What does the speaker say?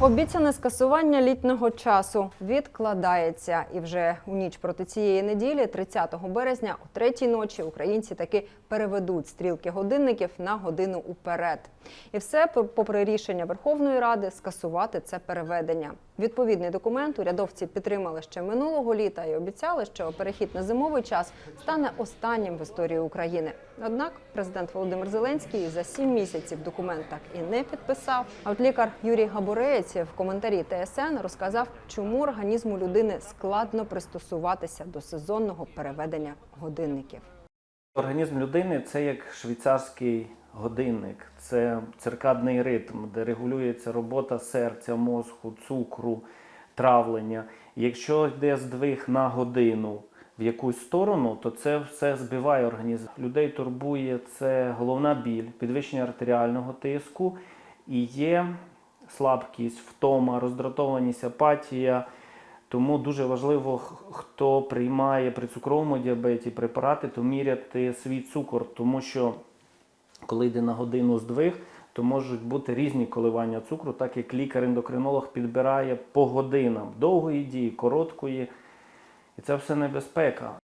Обіцяне скасування літнього часу відкладається, і вже у ніч проти цієї неділі, 30 березня, о третій ночі, українці таки переведуть стрілки годинників на годину уперед. І все попри рішення Верховної Ради скасувати це переведення. Відповідний документ урядовці підтримали ще минулого літа і обіцяли, що перехід на зимовий час стане останнім в історії України. Однак президент Володимир Зеленський за сім місяців документ так і не підписав. А от лікар Юрій Габореєць в коментарі ТСН розказав, чому організму людини складно пристосуватися до сезонного переведення годинників. Організм людини це як швейцарський годинник, це циркадний ритм, де регулюється робота серця, мозку, цукру, травлення. Якщо йде здвиг на годину в якусь сторону, то це все збиває організм. Людей турбує це головна біль, підвищення артеріального тиску і є слабкість, втома, роздратованість, апатія. Тому дуже важливо, хто приймає при цукровому діабеті препарати, то міряти свій цукор, тому що коли йде на годину здвиг, то можуть бути різні коливання цукру, так як лікар-ендокринолог підбирає по годинам довгої дії, короткої. І це все небезпека.